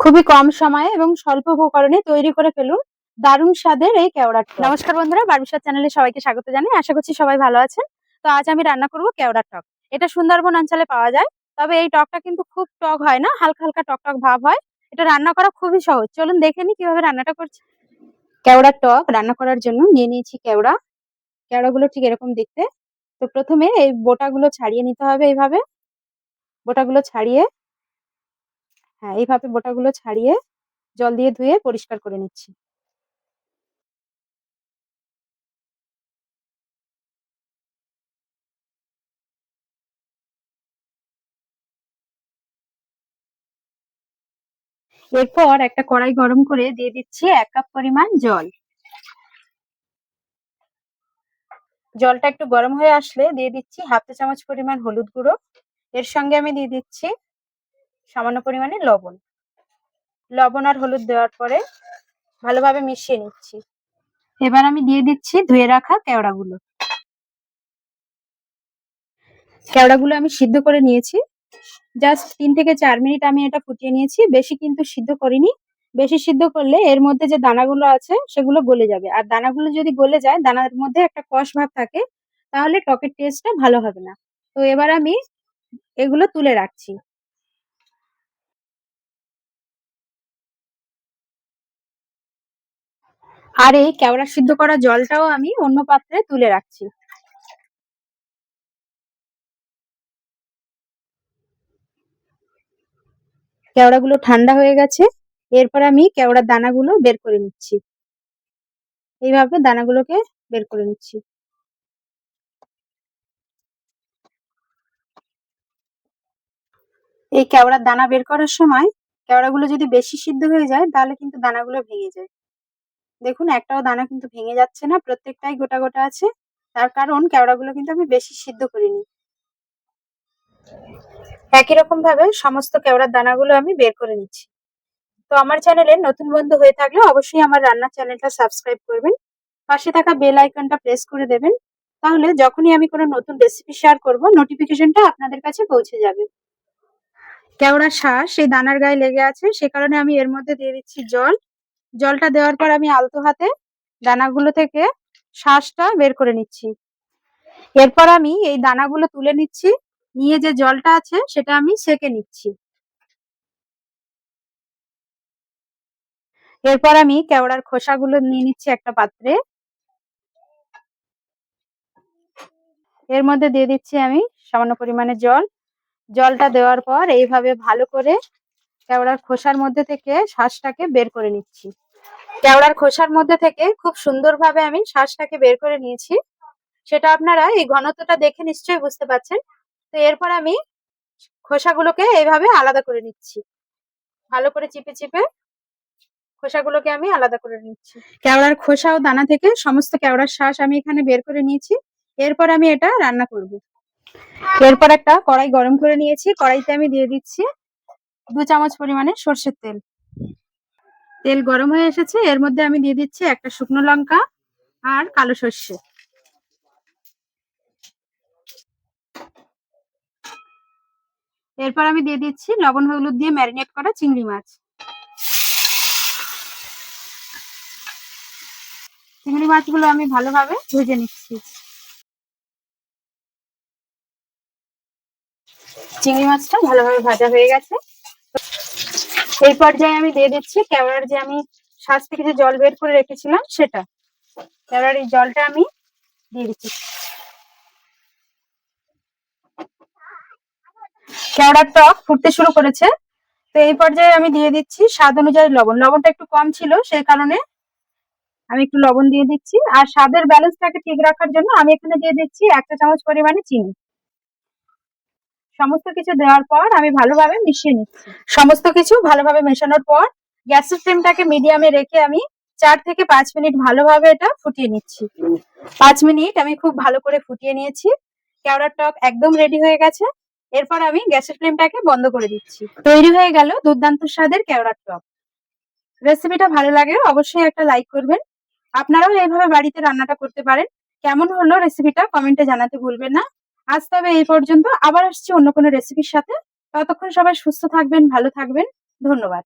খুবই কম সময়ে এবং স্বল্প উপকরণে তৈরি করে ফেলুন দারুণ স্বাদের এই কেওড়ার টক নমস্কার বন্ধুরা বারবিশার চ্যানেলে সবাইকে স্বাগত জানাই। আশা করছি সবাই ভালো আছেন। তো আজ আমি রান্না করব কেওড়ার টক। এটা সুন্দরবন অঞ্চলে পাওয়া যায়, তবে এই টকটা কিন্তু খুব টক হয় না, হালকা হালকা টক টক ভাব হয়। এটা রান্না করা খুবই সহজ। চলুন দেখে নি কীভাবে রান্নাটা করছি। কেওড়ার টক রান্না করার জন্য নিয়ে নিয়েছি কেওড়া। কেওড়াগুলো ঠিক এরকম দেখতে। তো প্রথমে এই বোটাগুলো ছাড়িয়ে নিতে হবে এইভাবে। বোটাগুলো ছাড়িয়ে হ্যাঁ এইভাবে বোটাগুলো ছাড়িয়ে জল দিয়ে ধুয়ে পরিষ্কার করে নিচ্ছি। এরপর একটা কড়াই গরম করে দিয়ে দিচ্ছি এক কাপ পরিমাণ জল। জলটা একটু গরম হয়ে আসলে দিয়ে দিচ্ছি হাফ চামচ পরিমাণ হলুদ গুঁড়ো। এর সঙ্গে আমি দিয়ে দিচ্ছি সামান্য পরিমাণে লবণ। লবণ আর হলুদ দেওয়ার পরে ভালোভাবে মিশিয়ে নিচ্ছি। এবার আমি দিয়ে দিচ্ছি ধুয়ে রাখা কেওড়াগুলো। কেওড়াগুলো আমি সিদ্ধ করে নিয়েছি। জাস্ট তিন থেকে চার মিনিট আমি এটা ফুটিয়ে নিয়েছি। বেশি কিন্তু সিদ্ধ করিনি। বেশি সিদ্ধ করলে এর মধ্যে যে দানাগুলো আছে সেগুলো গলে যাবে। আর দানাগুলো যদি গলে যায়, দানার মধ্যে একটা কষ ভাব থাকে, তাহলে টকের টেস্টটা ভালো হবে না। তো এবার আমি এগুলো তুলে রাখছি। আর এই কেওড়া সিদ্ধ করা জলটাও আমি অন্য পাত্রে তুলে রাখছি। কেওড়াগুলো ঠান্ডা হয়ে গেছে, এরপর আমি কেওড়ার দানাগুলো বের করে নিচ্ছি। এইভাবে দানাগুলোকে বের করে নিচ্ছি। এই কেওড়ার দানা বের করার সময় কেওড়াগুলো যদি বেশি সিদ্ধ হয়ে যায়, তাহলে কিন্তু দানাগুলো ভেঙে যায়। দেখুন, একটাও দানা কিন্তু ভেঙে যাচ্ছে না, প্রত্যেকটাই গোটা গোটা আছে। তার কারণ কেওড়াগুলো কিন্তু আমি বেশি সিদ্ধ করিনি। একই রকম ভাবে সমস্ত কেওড়ার দানাগুলো আমি বের করে নিচ্ছি। তো আমার চ্যানেলে নতুন বন্ধু হয়ে থাকলে অবশ্যই আমার রান্নার চ্যানেলটা সাবস্ক্রাইব করবেন, পাশে থাকা বেল আইকনটা প্রেস করে দেবেন, তাহলে যখনই আমি কোনো নতুন রেসিপি শেয়ার করব, নোটিফিকেশনটা আপনাদের কাছে পৌঁছে যাবে। কেওড়ার শ্বাস সেই দানার গায়ে লেগে আছে, সে কারণে আমি এর মধ্যে দিয়ে দিচ্ছি জল জলটা দেওয়ার পর আমি আলতো হাতে দানাগুলো থেকে শ্বাসটা বের করে নিচ্ছি। এরপর আমি এই দানাগুলো তুলে নিচ্ছি, নিয়ে যে জলটা আছে সেটা আমি সেকে নিচ্ছি। এরপর আমি কেওড়ার খোসাগুলো নিয়ে নিচ্ছি একটা পাত্রে। এর মধ্যে দিয়ে দিচ্ছি আমি সামান্য পরিমাণে জল। জলটা দেওয়ার পর এইভাবে ভালো করে কেওড়ার খোসার মধ্যে থেকে শ্বাসটাকে বের করে নিচ্ছি। কেওড়ার খোসার মধ্যে থেকে খুব সুন্দরভাবে আমি শ্বাসটাকে বের করে নিয়েছি। সেটা আপনারা এই ঘনত্বটা দেখে নিশ্চয়ই বুঝতে পারছেন। তো এরপর আমি খোসাগুলোকে এইভাবে আলাদা করে নিচ্ছি। ভালো করে চিপে চিপে খোসাগুলোকে আমি আলাদা করে নিচ্ছি। কেওড়ার খোসা ও দানা থেকে সমস্ত কেওড়ার শ্বাস আমি এখানে বের করে নিয়েছি। এরপর আমি এটা রান্না করব। এরপর একটা কড়াই গরম করে নিয়েছি। কড়াইতে আমি দিয়ে দিচ্ছি দু চামচ পরিমাণে সর্ষের তেল। তেল গরম হয়ে এসেছে, এর মধ্যে আমি দিয়ে দিচ্ছি একটা শুকনো লঙ্কা আর কালো সর্ষে। এরপর আমি দিয়ে দিচ্ছি লবণ, হলুদ দিয়ে ম্যারিনেট করা চিংড়ি মাছ। চিংড়ি মাছগুলো আমি ভালোভাবে ভেজে নিচ্ছি। চিংড়ি মাছটা ভালোভাবে ভাজা হয়ে গেছে। এই পর্যায়ে আমি দিয়ে দিচ্ছি। কেওড়ার যে আমি শ্বাস থেকে যে জল বের করে রেখেছিলাম সেটা। কেওড়ার এই জলটা আমি দিয়ে দিচ্ছি। কেওড়ার টক ফুটতে শুরু করেছে। তো এই পর্যায়ে আমি দিয়ে দিচ্ছি স্বাদ অনুযায়ী লবণ। লবণটা একটু কম ছিল, সেই কারণে আমি একটু লবণ দিয়ে দিচ্ছি। আর স্বাদের ব্যালেন্সটাকে ঠিক রাখার জন্য আমি এখানে দিয়ে দিচ্ছি একটা চামচ পরিমাণে চিনি। সমস্ত কিছু দেওয়ার পর আমি ভালোভাবে মিশিয়ে নিচ্ছি। সমস্ত কিছু ভালোভাবে মেশানোর পর গ্যাসের ফ্লেমটাকে মিডিয়ামে রেখে আমি চার থেকে পাঁচ মিনিট ভালোভাবে এটা ফুটিয়ে নিচ্ছি। পাঁচ মিনিট আমি খুব ভালো করে ফুটিয়ে নিয়েছি। কেওড়ার টক একদম রেডি হয়ে গেছে। এরপর আমি গ্যাসের ফ্লেমটাকে বন্ধ করে দিচ্ছি। তৈরি হয়ে গেল দুর্দান্ত স্বাদের কেওড়ার টক। রেসিপিটা ভালো লাগে অবশ্যই একটা লাইক করবেন। আপনারাও এইভাবে বাড়িতে রান্নাটা করতে পারেন। কেমন হলো রেসিপিটা কমেন্টে জানাতে ভুলবেন না। আজ তবে এই পর্যন্ত। আবার আসছি অন্য কোনো রেসিপির সাথে। ততক্ষণ সবাই সুস্থ থাকবেন, ভালো থাকবেন। ধন্যবাদ।